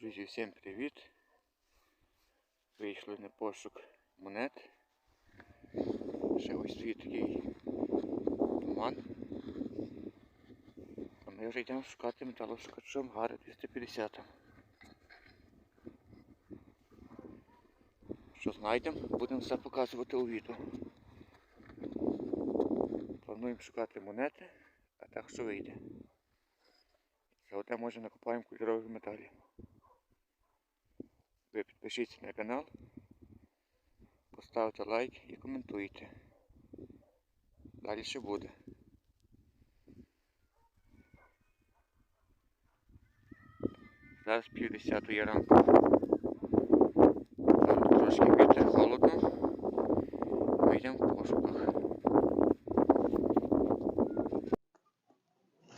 Друзі, всім привіт! Вийшли на пошук монет. Ще ось стоїть такий туман. А ми вже йдемо шукати металошукачом Гари 250. Що знайдемо, будемо все показувати у відео. Плануємо шукати монети, а так що вийде. Золоте може накопаємо кольорових металів. Ви підпишіться на канал, поставте лайк і коментуйте. Далі ще буде. Зараз пів десятої ранку. Трошки вітер холодно. Ми йдемо в пошуках.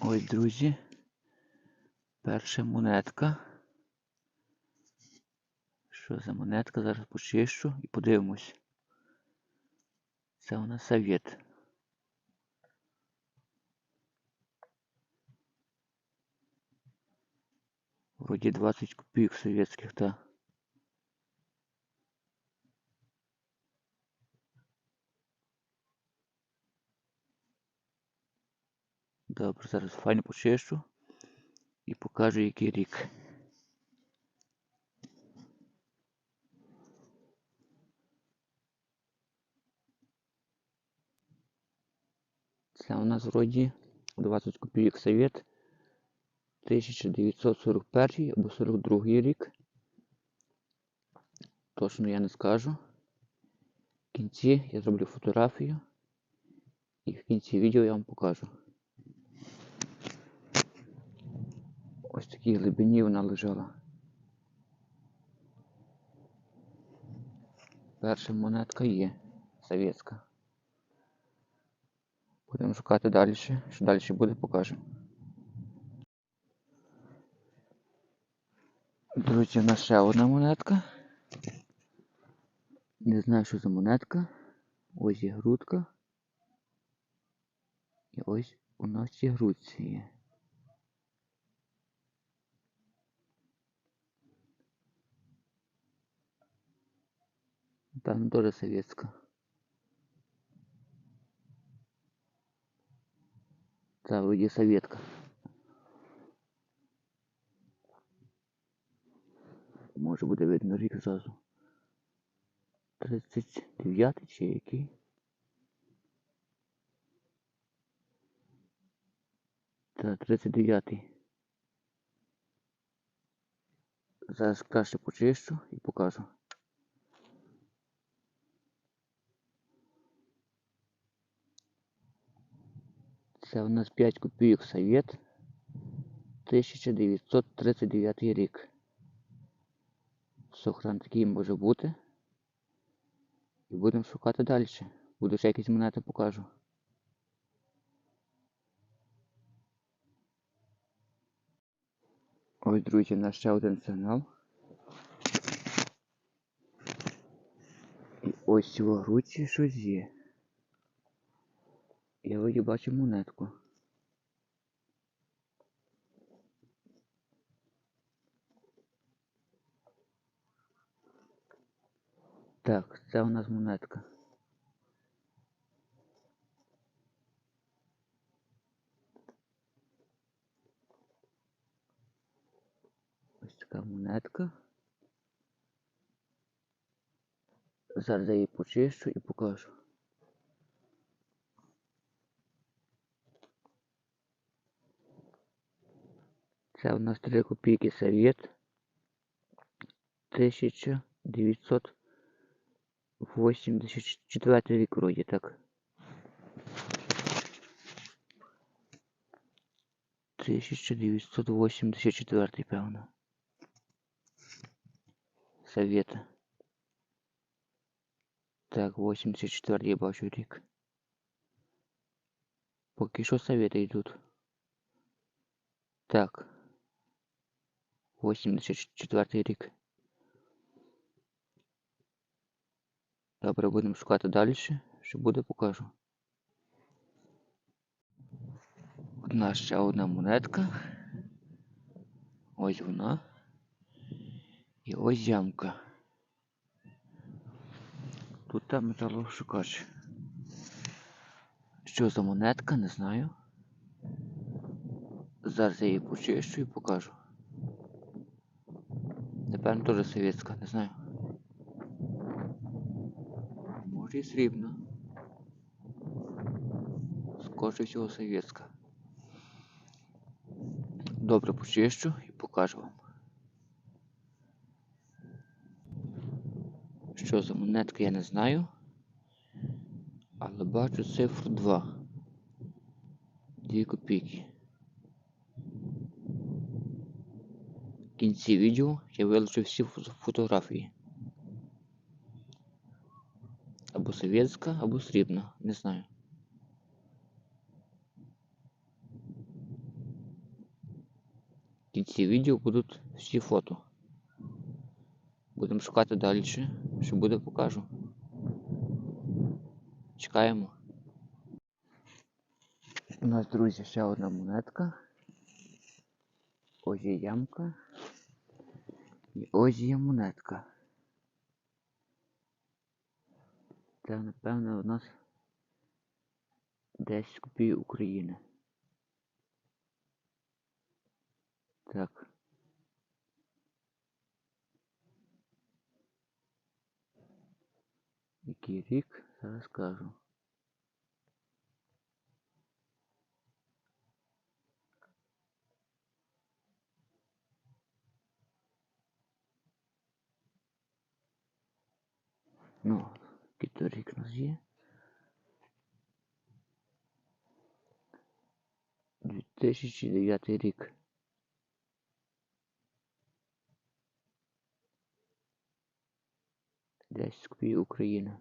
Ось, друзі. Перша монетка. Що за монетка? Зараз почищу і подивимось. Це у нас совєт. Вроді 20 копійок совєтських, та. Добре, зараз файно почищу і покажу який рік. Це у нас вроді 20 копійок совет 1941 або 42 рік. Точно я не скажу. В кінці я зроблю фотографію і в кінці відео я вам покажу. Ось в такій глибині вона лежала. Перша монетка є совєтська. Будемо шукати далі. Що далі буде, покажемо. Друзі, у нас ще одна монетка. Не знаю, що за монетка. Ось є грудка. І ось у нас є грудці є. Там тоже советская. Та вроді советка. Може буде видно рік зразу. 39 чи який? Та 39. Зараз краще почищу і покажу. Це у нас 5 копійок совет 1939 рік. Сохран такий може бути. І будемо шукати далі. Буду ще якісь монети покажу. Ось, друзі, у нас ще один сигнал. І ось в грудці щось є. Я вроді бачу монетку. Так, це у нас монетка. Ось така монетка. Зараз я її почищу і покажу. Це у нас 3 копійки совет 1984 рік вроді так. 1984, певно. Совета. Так, 84 я бачу рік. Поки що совети йдуть. Так. 84 рік. Добре, будемо шукати далі. Що буде, покажу. Одна ще одна монетка. Ось вона. І ось ямка. Тут там металошукач. Що за монетка, не знаю. Зараз я її почищу і покажу. Напевно, теж совєтська, не знаю. Може і срібна. Скоріше всього совєтська. Добре почищу і покажу вам. Що за монетка, я не знаю. Але бачу цифру 2. Дві копійки. В кінці відео я вилучу всі фотографії. Або совєтська, або срібна, не знаю. В кінці відео будуть всі фото. Будемо шукати далі. Що буде, покажу. Чекаємо. У нас, друзі, ще одна монетка. Ось є ямка. І ось є монетка. Це, напевно, у нас 10 копійок України. Так. Який рік? Зараз скажу. Ну, який то рік у нас є? 2009 рік. Десять копійок України.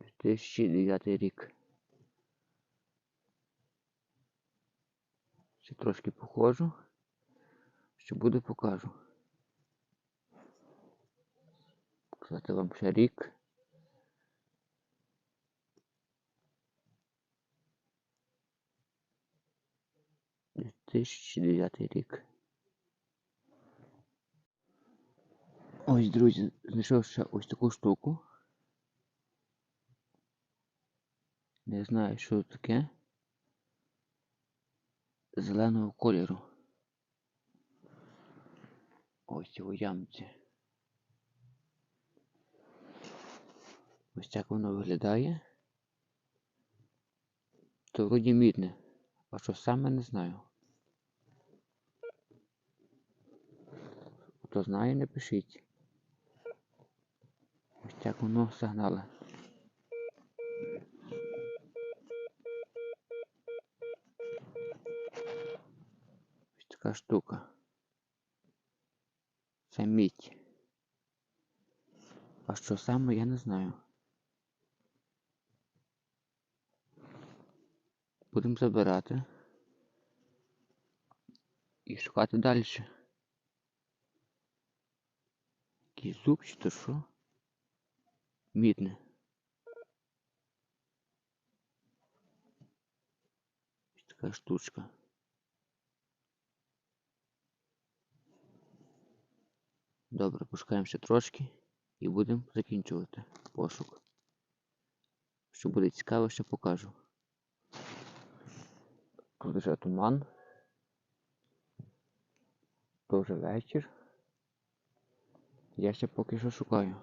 Дві тисячі дев'ятий рік. Ще трошки походжу. Що буде, покажу. Показати вам ще рік. Тисячі дев'ятий рік. Ось, друзі, знайшов ще ось таку штуку. Не знаю, що таке. Зеленого кольору. Ось у ямці. Ось так воно виглядає. То вроді мідне. А що саме не знаю. Хто знає, напишіть. Ось так воно сигнали. Ось така штука. Це мідь. А що саме, я не знаю. Будемо забирати. І шукати далі. Який зуб чи то що? Мідне. Така штучка. Добре, пошукаємо ще трошки і будемо закінчувати пошук. Що буде цікаво, ще покажу. Тут вже туман. То вечір. Я ще поки що шукаю.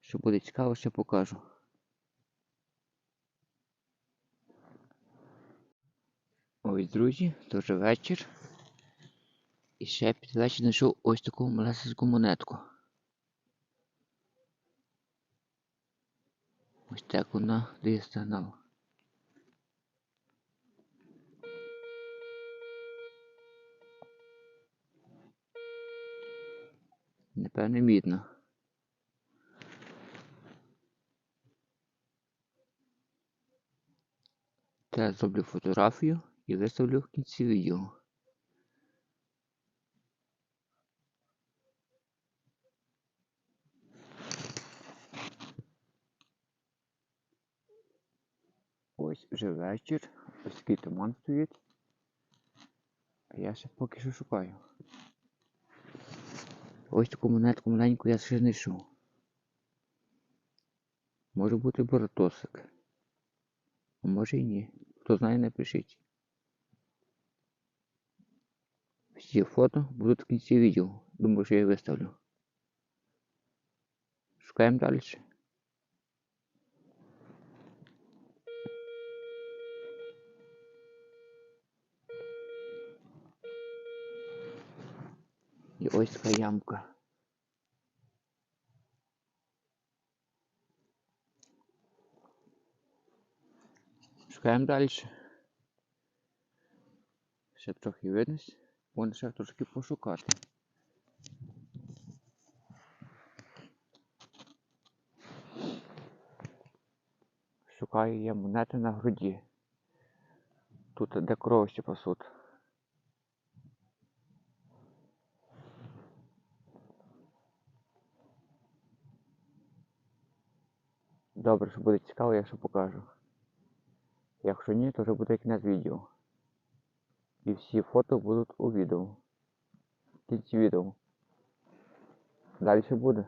Що буде цікаво, ще покажу. Ось, друзі, вже вечір. І ще підвечір знайшов ось таку малесеньку монетку. Ось так вона дає сигнал. Напевне, мідно. Та зроблю фотографію і виставлю в кінці відео. вже вечір, ось такий туман стоїть. А я ще поки що шукаю. Ось таку монетку маленьку я ще знайшов. Може бути боротосик. А може і ні. Хто знає, напишіть. Всі фото будуть в кінці відео. Думаю, що я виставлю. Шукаємо далі. І ямка. Шукаємо далі. Ще трохи видність, можна ще трошки пошукати. Шукаю я монети на груді. Тут де кров ще пасуть. Добре, що буде цікаво, я ще покажу. Якщо ні, то вже буде кінець відео. І всі фото будуть у відео. В кінці відео. Далі буде.